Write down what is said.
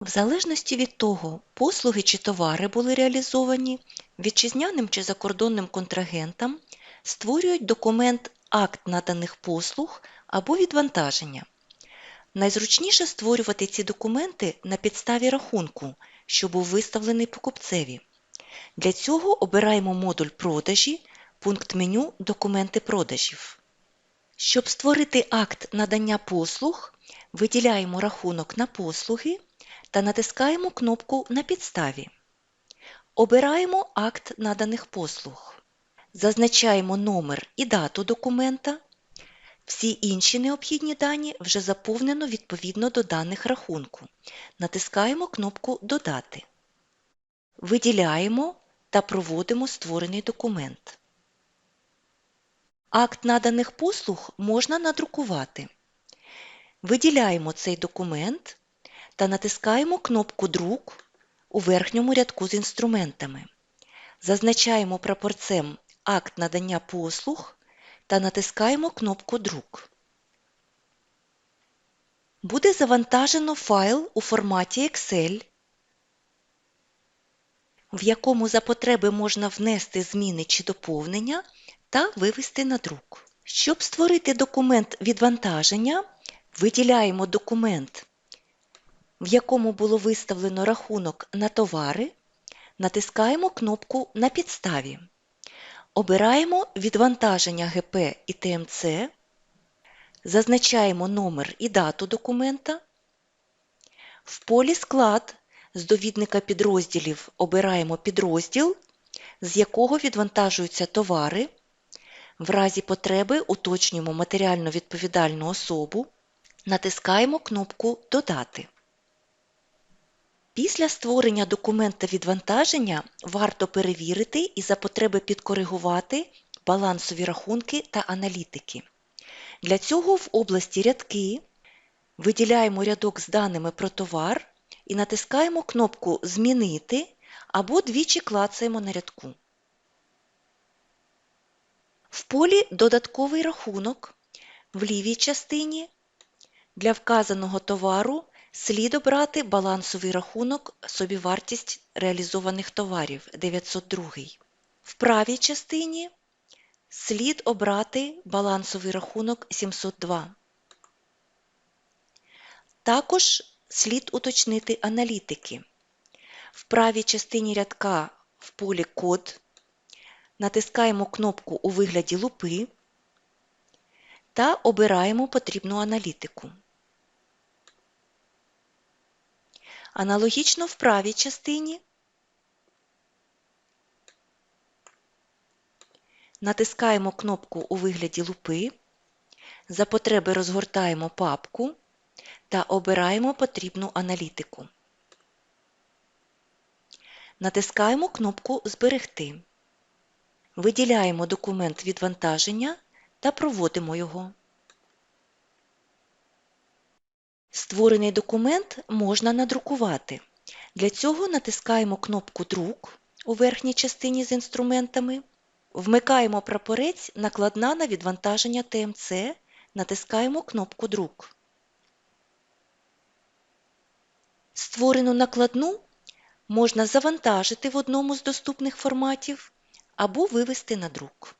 В залежності від того, послуги чи товари були реалізовані вітчизняним чи закордонним контрагентам, створюють документ акт наданих послуг або відвантаження. Найзручніше створювати ці документи на підставі рахунку, що був виставлений покупцеві. Для цього обираємо модуль продажі, пункт меню Документи продажів. Щоб створити акт надання послуг, виділяємо рахунок на послуги та натискаємо кнопку На підставі. Обираємо акт наданих послуг. Зазначаємо номер і дату документа. Всі інші необхідні дані вже заповнено відповідно до даних рахунку. Натискаємо кнопку Додати. Виділяємо та проводимо створений документ. Акт наданих послуг можна надрукувати. Виділяємо цей документ та натискаємо кнопку Друк у верхньому рядку з інструментами. Зазначаємо прапорцем Акт надання послуг та натискаємо кнопку Друк. Буде завантажено файл у форматі Excel, в якому за потреби можна внести зміни чи доповнення та вивести на друк. Щоб створити документ відвантаження, виділяємо документ, в якому було виставлено рахунок на товари, натискаємо кнопку На підставі. Обираємо відвантаження ГП і ТМЦ, зазначаємо номер і дату документа. В полі Склад з довідника підрозділів обираємо підрозділ, з якого відвантажуються товари. В разі потреби уточнюємо матеріально відповідальну особу, натискаємо кнопку Додати. Після створення документа відвантаження варто перевірити і за потреби підкоригувати балансові рахунки та аналітики. Для цього в області Рядки виділяємо рядок з даними про товар і натискаємо кнопку Змінити або двічі клацаємо на рядку. В полі Додатковий рахунок в лівій частині для вказаного товару слід обрати балансовий рахунок собівартість реалізованих товарів 902. В правій частині слід обрати балансовий рахунок 702. Також слід уточнити аналітики. В правій частині рядка в полі Код натискаємо кнопку у вигляді лупи та обираємо потрібну аналітику. Аналогічно в правій частині натискаємо кнопку у вигляді лупи, за потреби розгортаємо папку та обираємо потрібну аналітику. Натискаємо кнопку Зберегти. Виділяємо документ відвантаження та проводимо його. Створений документ можна надрукувати. Для цього натискаємо кнопку Друк у верхній частині з інструментами, вмикаємо прапорець Накладна на відвантаження ТМЦ, натискаємо кнопку Друк. Створену накладну можна завантажити в одному з доступних форматів або вивести на друк.